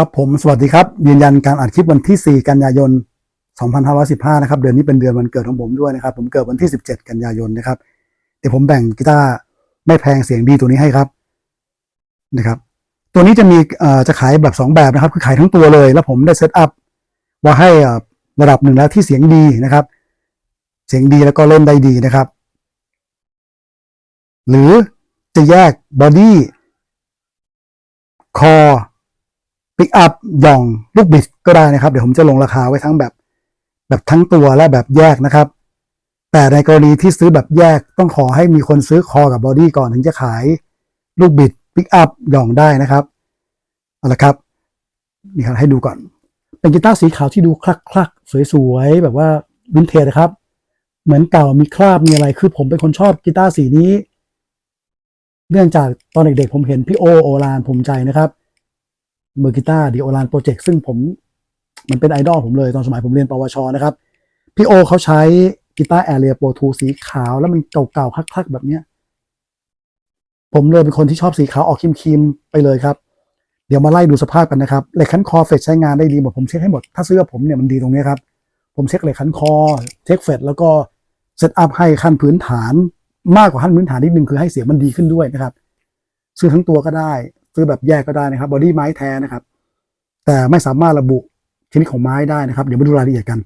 ครับผมสวัสดีครับ ยืนยันการอัดคลิปวันที่ 4 กันยายน 2515 นะครับ เดือนนี้เป็นเดือนวันเกิดของผมด้วยนะครับ ผมเกิดวันที่ 17 กันยายนนะครับ เดี๋ยวผมแบ่งกีตาร์ไม่แพงเสียงดีตัวนี้ให้ครับนะครับ ตัวนี้จะมีเอ่อจะขายแบบ 2 แบบนะครับ คือขายทั้งตัวเลย แล้วผมได้เซตอัพว่าให้อ่อระดับหนึ่งแล้วที่เสียงดีนะครับ เสียงดีแล้วก็เล่นได้ดีนะครับ หรือจะแยกบอดี้คอ ปิกอัพย่องลูกบิดก็ได้นะครับ เดี๋ยวผมจะลงราคาไว้ทั้งแบบ แบบทั้งตัวและแบบแยกนะครับ แต่ในกรณีที่ซื้อแบบแยกต้องขอให้มีคนซื้อคอกับบอดี้ก่อนถึงจะขายลูกบิดปิกอัพย่องได้นะครับเอาละครับนี่ครับให้ดูก่อน เป็นกีตาร์สีขาวที่ดูคลักคลักๆสวยๆ แบบว่าวินเทจนะครับ เหมือนเก่ามีคราบมีอะไรคือผมเป็นคนชอบกีตาร์สีนี้ เนื่องจากตอนเด็กๆผมเห็นพี่โอโอลานภูมิใจนะครับ มือกีตาร์ดีโอลานโปรเจกต์ซึ่งผมมันเป็นไอดอลผมเลยตอนสมัยผมเรียนปวชนะครับ พี่โอเขาใช้กีตาร์แอเรียโปรทูสีขาวแล้วมันเก่าๆคลักๆ แบบเนี้ยผมเลยเป็นคนที่ชอบสีขาวออกครีมไปเลยครับ เดี๋ยวมาไล่ดูสภาพกันนะครับเหล็กขันคอเฟดใช้งานได้ดีหมดผมเช็คให้หมด ถ้าซื้อผมเนี่ยมันดีตรงนี้ครับ ผมเช็คเหล็กขันคอ เช็คเฟดแล้วก็เซตอัพให้ขั้นพื้นฐาน มากกว่าขั้นพื้นฐานนิดนึงคือให้เสียงมันดีขึ้นด้วยนะครับ ซื้อทั้งตัวก็ได้ ซื้อแบบแยกก็ได้นะครับบอดี้ไม้แท้นะครับ แต่ไม่สามารถระบุชนิดของไม้ได้นะครับ เดี๋ยวมาดูรายละเอียดกัน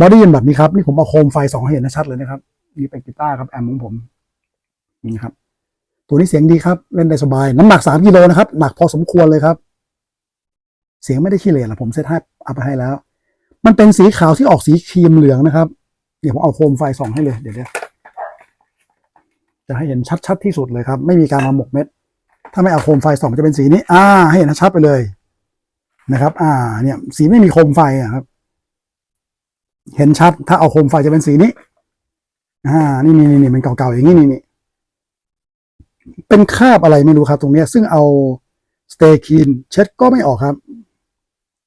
บอดี้เป็นแบบนี้ครับ นี่ผมเอาโคมไฟสองให้เห็นชัดเลยนะครับ นี่เป็นกีตาร์ครับแอมของผมนี่ครับ ตัวนี้เสียงดีครับ เล่นได้สบาย น้ำหนักสามกิโลนะครับ หนักพอสมควรเลยครับ เสียงไม่ได้ขี้เหร่ละผมเซตให้อัพไปให้แล้ว มันเป็นสีขาวที่ออกสีครีมเหลืองนะครับ เดี๋ยวผมเอาโคมไฟสองให้เลย เดี๋ยวจะให้เห็นชัดๆที่สุดเลยครับ ไม่มีการมาหมกเม็ด ถ้าไม่เอาโคมไฟส่องจะเป็นสีนี้ อ่า ให้เห็นชัดไปเลยนะครับ อ่า เนี่ย สีไม่มีโคมไฟอะครับ เห็นชัด ถ้าเอาโคมไฟจะเป็นสีนี้ อ่า นี่นี่นี่มันเก่าๆอย่างนี้นี่นี่เป็นคราบอะไรไม่รู้ครับ ตรงเนี้ย ซึ่งเอาสเตคีนเช็ดก็ไม่ออกครับ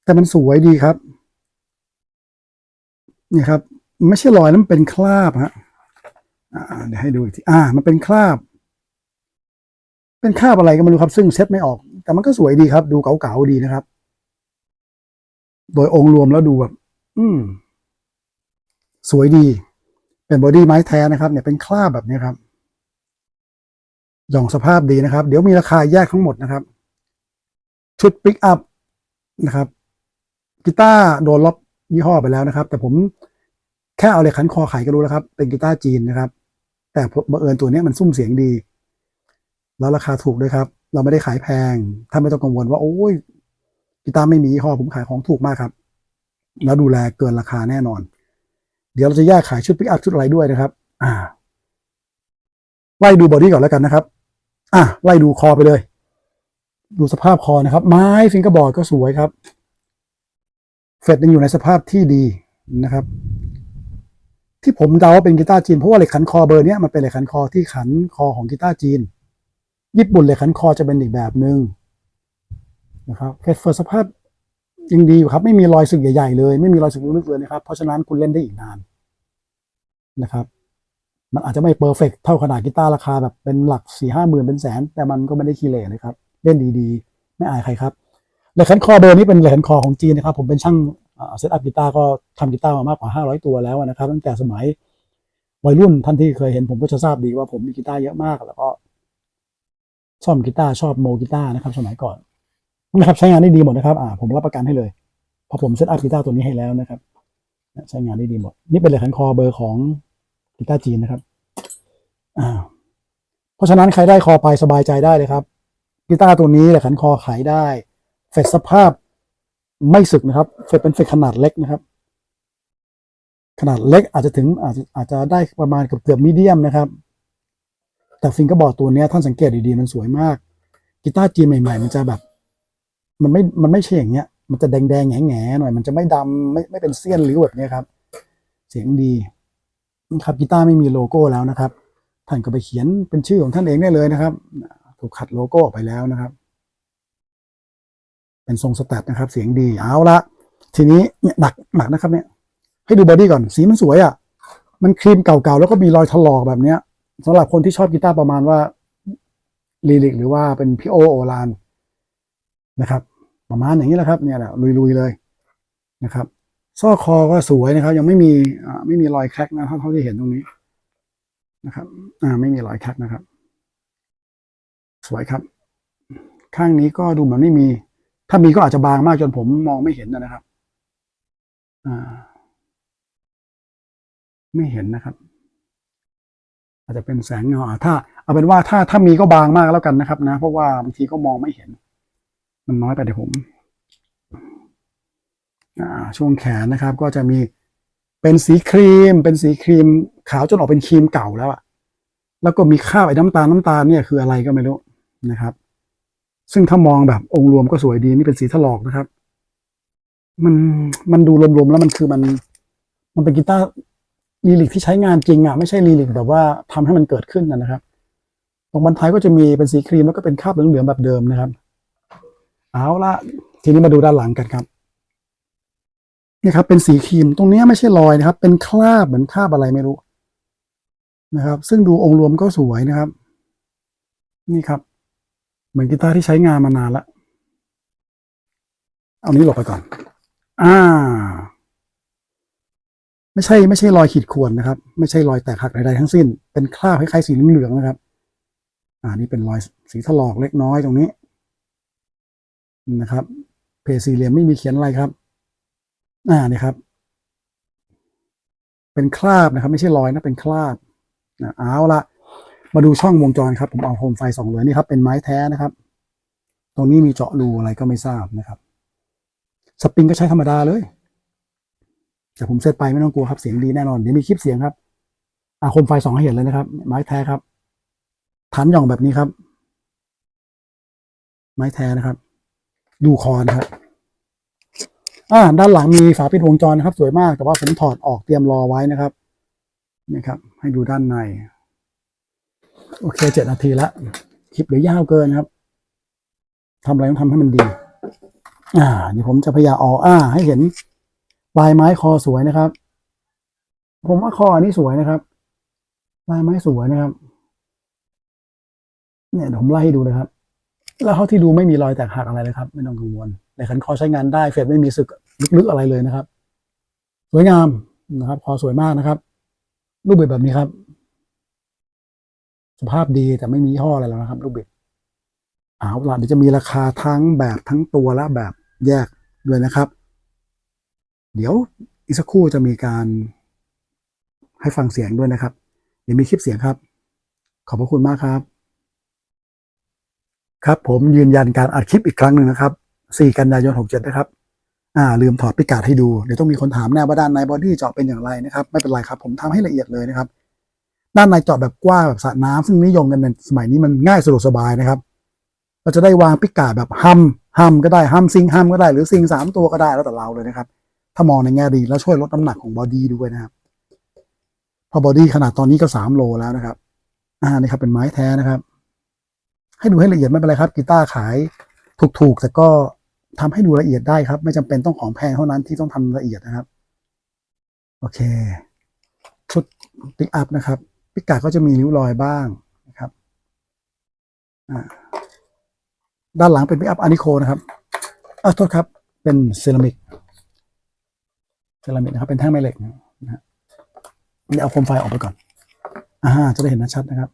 แต่มันสวยดีครับ นี่ครับ ไม่ใช่รอยแล้วมันเป็นคราบฮะอ่าเดี๋ยวให้ดูอีกที อ่า มันเป็นคราบ เป็นคาบอะไรก็ไม่รู้ครับ ซึ่งเช็ดไม่ออก แต่มันก็สวยดีครับ ดูเก๋าๆดีนะครับ โดยองค์รวมแล้วดูแบบ อืม สวยดี เป็นบอดี้ไม้แท้นะครับ เนี่ยเป็นคราบแบบนี้ครับหย่องสภาพดีนะครับ เดี๋ยวมีราคาแยกทั้งหมดนะครับ ชุดปิกอัพนะครับกีตาร์โดนล็อกยี่ห้อไปแล้วนะครับ แต่ผมแค่เอาเล็กขันคอไขก็รู้แล้วครับ เป็นกีตาร์จีนนะครับ แต่บังเอิญตัวนี้มันซุ้มเสียงดี แล้วราคาถูกด้วยครับ เราไม่ได้ขายแพง ถ้าไม่ต้องกังวลว่าโอ้ยกีตาร์ไม่มียี่อผมขายของถูกมากครับ แล้วดูแลเกินราคาแน่นอน เดี๋ยวเราจะแยกขายชุดปิกอัพชุดอะไรด้วยนะครับ อ่าไล่ดูบอดี้ก่อนแล้วกันนะครับ อะไล่ดูคอไปเลย ดูสภาพคอนะครับ ไม้ฟิงเกอร์บอร์ดก็สวยครับ เฟดยังอยู่ในสภาพที่ดีนะครับ ที่ผมเดาว่าเป็นกีตาร์จีนเพราะว่าเหล็กขันคอเบอร์เนี้ยมันเป็นเหล็กขันคอที่ขันคอของกีตาร์จีน ญี่ปุ่นเหล็กขันคอจะเป็นอีกแบบหนึ่งนะครับเฟดเฟิร์สภาพยังดีอยู่ครับ ไม่มีรอยสึกใหญ่ๆเลย ไม่มีรอยสึกลึกๆเลยนะครับ เพราะฉะนั้นคุณเล่นได้อีกนานนะครับ มันอาจจะไม่เพอร์เฟกเท่าขนาดกีตาร์ราคาแบบเป็นหลักสี่ห้าหมื่นเป็นแสน แต่มันก็ไม่ได้คีเลเลยครับ เล่นดีๆ ไม่อายใครครับเหล็กขันคอเบอร์นี้เป็นเหล็กขันคอของจีนนะครับ ผมเป็นช่างเซตอัพกีตาร์ก็ทำกีตาร์มามากกว่า 500 ตัวแล้วนะครับ ตั้งแต่สมัยวัยรุ่นท่านที่เคยเห็นผมก็จะทราบดีว่าผมมีกีตาร์เยอะมากแล้วก็ ซ่อมกีตาร์ชอบโมกีตาร์นะครับ สมัยก่อนนะครับใช้งานได้ดีหมดนะครับอ่าผมรับประกันให้เลยพราะผมเซตอัพกีตาร์ตัวนี้ให้แล้วนะครับใช้งานได้ดีหมด นี่เป็นเหล็กขันคอเบอร์ของกีตาร์จีนนะครับอ่าเพราะฉะนั้นใครได้คอไปสบายใจได้เลยครับกีตาร์ตัวนี้แหละขันคอขายได้เฟดสภาพไม่สึกนะครับเฟดเป็นเฟดขนาดเล็กนะครับ ขนาดเล็กอาจจะถึงอาจจะอาจจะได้ประมาณเกือบเกือบมีเดียมนะครับ แต่ฟิงเกอร์บอร์ดตัวเนี้ยท่านสังเกตดีๆมันสวยมาก กีตาร์จีนใหม่ ๆ มันจะแบบ มันไม่ มันไม่ใช่อย่างเงี้ย มันจะแดงๆแง่ๆหน่อย มันจะไม่ดำไม่ไม่เป็นเสี้ยนริ้วแบบนี้ครับ เสียงดีนะครับกีตาร์ไม่มีโลโก้แล้วนะครับ ท่านก็ไปเขียนเป็นชื่อของท่านเองได้เลยนะครับ ถูกขัดโลโก้ออกไปแล้วนะครับ เป็นทรงสแตทนะครับ เสียงดีเอาละทีนี้เนี่ยหนักหนักนะครับเนี่ย ให้ดูบอดี้ก่อนสีมันสวยอะ่ะ มันครีมเก่าๆแล้วก็มีรอยถลอกแบบเนี้ย สำหรับคนที่ชอบกีตาร์ประมาณว่าลีลิกหรือว่าเป็นพี่โอโอลานนะครับ ประมาณอย่างนี้แหละครับเนี่ยแหละลุยๆเลยนะครับซอกคอก็สวยนะครับ ยังไม่มีไม่มีรอยแคร็กนะเท่าเท่าที่เห็นตรงนี้นะครับ อ่า ไม่มีรอยแคร็กนะครับ สวยครับ ข้างนี้ก็ดูเหมือนไม่มี ถ้ามีก็อาจจะบางมากจนผมมองไม่เห็นนะครับ อ่า ไม่เห็นนะครับ อาจจะเป็นแสงเงาถ้าเอาเป็นว่าถ้าถ้ามีก็บางมากแล้วกันนะครับ นะ เพราะว่าบางทีก็มองไม่เห็น มันน้อยไปเดี๋ยวผมช่วงแขนนะครับ ก็จะมีเป็นสีครีม เป็นสีครีม ขาวจนออกเป็นครีมเก่าแล้วอะแล้วก็มีคราบไอ้น้ำตาลน้ำตาลเนี่ยคืออะไรก็ไม่รู้นะครับ ซึ่งถ้ามองแบบองค์รวมก็สวยดีนี่เป็นสีถลอกนะครับ มันมันดูรวมๆแล้วมันคือมัน มันเป็นกีตาร์ ลีลิกที่ใช้งานจริงอะไม่ใช่ลีลิกแบบว่าทำให้มันเกิดขึ้นนะครับตรงบันท้ายก็จะมีเป็นสีครีมแล้วก็เป็นคราบเหลืองๆแบบเดิมนะครับ เอาละทีนี้มาดูด้านหลังกันครับนี่ครับ เป็นสีครีมตรงนี้ไม่ใช่รอยนะครับ เป็นคราบเหมือนคราบอะไรไม่รู้นะครับ ซึ่งดูองค์รวมก็สวยนะครับ นี่ครับ เหมือนกีตาร์ที่ใช้งานมานานละเอานี้หลบไปก่อน อ่า ไม่ใช่ไม่ใช่รอยขีดข่วนนะครับ ไม่ใช่รอยแตกหักใดๆทั้งสิ้น เป็นคราบคล้ายๆสีเหลืองๆนะครับ อ่านี่เป็นรอยสีถลอกเล็กน้อยตรงนี้นะครับ เพจสี่เหลี่ยมไม่มีเขียนอะไรครับอ่านี่ครับ เป็นคราบนะครับ ไม่ใช่รอยนะเป็นคราบนะเอาละมาดูช่องวงจรครับ ผมเอาโคมไฟสองเหลือนี่ครับ เป็นไม้แท้นะครับ ตรงนี้มีเจาะรูอะไรก็ไม่ทราบนะครับ สปริงก็ใช้ธรรมดาเลย แต่ผมเซตไปไม่ต้องกลัวครับเสียงดีแน่นอนเดี๋ยวมีคลิปเสียงครับอาคมไฟสองให้เห็นเลยนะครับ ไม้แท้ครับฐานหย่องแบบนี้ครับ ไม้แท้นะครับ ดูคอนครับอ่าด้านหลังมีฝาปิดวงจรนะครับ สวยมากแต่ว่าผมถอดออกเตรียมรอไว้นะครับนี่ครับ ให้ดูด้านใน โอเคเจ็ดนาทีละคลิปเหลือยาวเกินครับทำอะไรต้องทำให้มันดี อ่าเดี๋ยวผมจะพยายามออกอ่า ให้เห็น ลายไม้คอสวยนะครับ ผมว่าคออันนี้สวยนะครับ ลายไม้สวยนะครับ เนี่ยเดี๋ยวผมไล่ให้ดูเลยครับ แล้วเท่าที่ดูไม่มีรอยแตกหักอะไรเลยครับ ไม่ต้องกังวลในขันคอใช้งานได้เฟดไม่มีสึกลึกๆอะไรเลยนะครับ สวยงามนะครับ คอสวยมากนะครับ รูปแบบแบบนี้ครับ สภาพดีแต่ไม่มียี่ออะไรแล้วนะครับ รูปบิดเอาละเดี๋ยวจะมีราคาทั้งแบบทั้งตัวและแบบแยกด้วยนะครับ เดี๋ยวอีกสักครู่จะมีการให้ฟังเสียงด้วยนะครับ เดี๋ยวมีคลิปเสียงครับ ขอบพระคุณมากครับ ครับผมยืนยันการอัดคลิปอีกครั้งหนึ่งนะครับ4กันยายน67นะครับ อ่า ลืมถอดพิกัดให้ดู เดี๋ยวต้องมีคนถามแน่ว่าด้านในบอดี้เจาะเป็นอย่างไรนะครับ ไม่เป็นไรครับ ผมทำให้ละเอียดเลยนะครับ ด้านในเจาะแบบกว้างแบบสระน้ำซึ่งนิยมกันในสมัยนี้มันง่ายสะดวกสบายนะครับ เราจะได้วางพิกัดแบบฮัมฮัมก็ได้ฮัมซิงฮัมก็ได้หรือซิงสามตัวก็ได้แล้วแต่เราเลยนะครับ ถ้ามองในแง่ดีแล้วช่วยลดน้ำหนักของบอดี้ด้วยนะครับพอบอดี้ขนาดตอนนี้ก็สามโลแล้วนะครับ อ่านี่ครับเป็นไม้แท้นะครับ ให้ดูให้ละเอียดไม่เป็นไรครับกีตาร์ขายถูกๆ แต่ก็ทำให้ดูละเอียดได้ครับ ไม่จำเป็นต้องของแพงเท่านั้นที่ต้องทำละเอียดนะครับ โอเค ชุดปิกอัพนะครับพิกัดก็จะมีริ้วรอยบ้างนะครับอ่าด้านหลังเป็นพิกอัพอานิโคนะครับอ่าโทษครับเป็นเซรามิก เซรามิกนะครับเป็นแท่งแม่เหล็กนะฮะเดี๋ยวเอาโคมไฟออกไปก่อนอ่าจะได้เห็นชัดนะครับ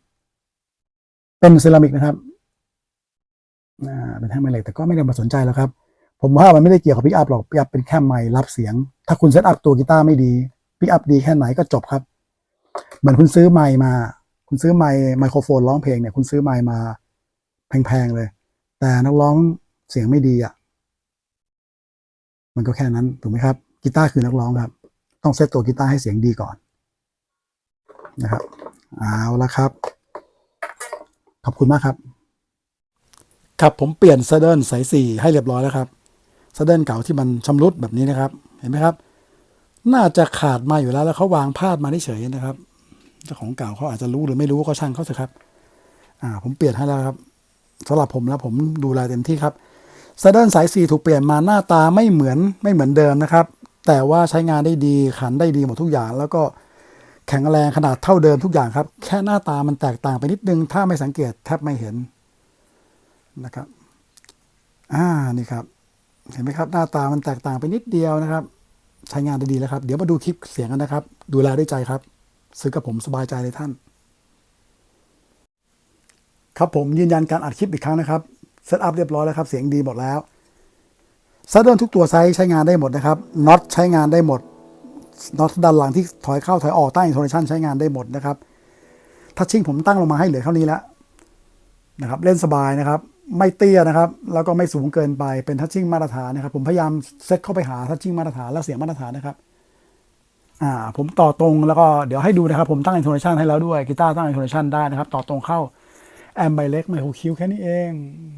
เป็นเซรามิกนะครับอ่าเป็นแท่งแม่เหล็กแต่ก็ไม่ได้มาสนใจแล้วครับ ผมว่ามันไม่ได้เกี่ยวกับพิกอัพหรอกพิกอัพเป็นแค่ไมค์รับเสียง ถ้าคุณเซตอัพตัวกีตาร์ไม่ดีพิกอัพดีแค่ไหนก็จบครับ เหมือนคุณซื้อไมค์มา คุณซื้อไมค์ไมโครโฟนร้องเพลงเนี่ยคุณซื้อไมค์มาแพงๆเลย แต่นักร้องเสียงไม่ดีอะมันก็แค่นั้นถูกไหมครับ กีตาร์คือนักร้องครับ ต้องเซตตัวกีตาร์ให้เสียงดีก่อนนะครับเอาละครับ ขอบคุณมากครับ ครับผมเปลี่ยนเซเดิลสายสี่ให้เรียบร้อยแล้วครับเซเดิลเก่าที่มันชำรุดแบบนี้นะครับ เห็นไหมครับ น่าจะขาดมาอยู่แล้วแล้วเขาวางพลาดมาเฉยๆนะครับเจ้าของเก่าเขาอาจจะรู้หรือไม่รู้ก็ช่างเขาเถอะครับ อ่า ผมเปลี่ยนให้แล้วครับสำหรับผมแล้วผมดูแลเต็มที่ครับเซเดิลสายสี่ถูกเปลี่ยนมาหน้าตาไม่เหมือนไม่เหมือนเดิมนะครับ แต่ว่าใช้งานได้ดีขันได้ดีหมดทุกอย่าง แล้วก็แข็งแรงขนาดเท่าเดิมทุกอย่างครับ แค่หน้าตามันแตกต่างไปนิดนึง ถ้าไม่สังเกตแทบไม่เห็นนะครับอ่านี่ครับ เห็นไหมครับ หน้าตามันแตกต่างไปนิดเดียวนะครับ ใช้งานได้ดีแล้วครับ เดี๋ยวมาดูคลิปเสียงกันนะครับ ดูแลด้วยใจครับ ซื้อกับผมสบายใจเลยท่าน ครับผมยืนยันการอัดคลิปอีกครั้งนะครับเซตอัพเรียบร้อยแล้วครับ เสียงดีหมดแล้ว ซัดเดิลทุกตัวไซส์ใช้งานได้หมดนะครับน็อตใช้งานได้หมดน็อตด้านหลังที่ถอยเข้าถอยออกใต้อินโทรชันใช้งานได้หมดนะครับทัชชิ่งผมตั้งลงมาให้เหลือเท่านี้แล้วนะครับเล่นสบายนะครับ ไม่เตี้ยนะครับ แล้วก็ไม่สูงเกินไปเป็นทัชชิ่งมาตรฐานนะครับ ผมพยายามเซตเข้าไปหาทัชชิ่งมาตรฐานและเสียงมาตรฐานนะครับอ่าผมต่อตรงแล้วก็เดี๋ยวให้ดูนะครับ ผมตั้งอินโทรชันให้แล้วด้วยกีตาร์ตั้งอินโทรชันได้นะครับ ต่อตรงเข้าแอมใบเล็กไมโครคิวแค่นี้เอง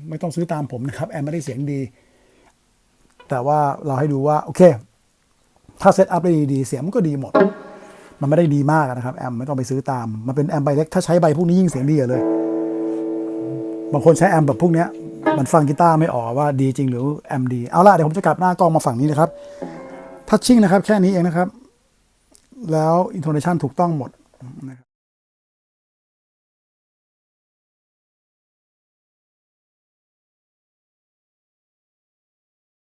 ไม่ต้องซื้อตามผมนะครับแอมไม่ได้เสียงดี แต่ว่าเราให้ดูว่า โอเค ถ้าเซตอัพได้ดี เสียงมันก็ดีหมด มันไม่ได้ดีมากนะครับ แอมไม่ต้องไปซื้อตาม มันเป็นแอมใบเล็ก ถ้าใช้ใบพวกนี้ยิ่งเสียงดีเลย บางคนใช้แอมแบบพวกเนี้ยมันฟังกีตาร์ไม่ออกว่าดีจริงหรือแอมดี เอาล่ะ เดี๋ยวผมจะกลับหน้ากล้องมาฝั่งนี้นะครับ ทัชชิ่งนะครับ แค่นี้เองนะครับ แล้วอินโทรเนชันถูกต้องหมดนะครับ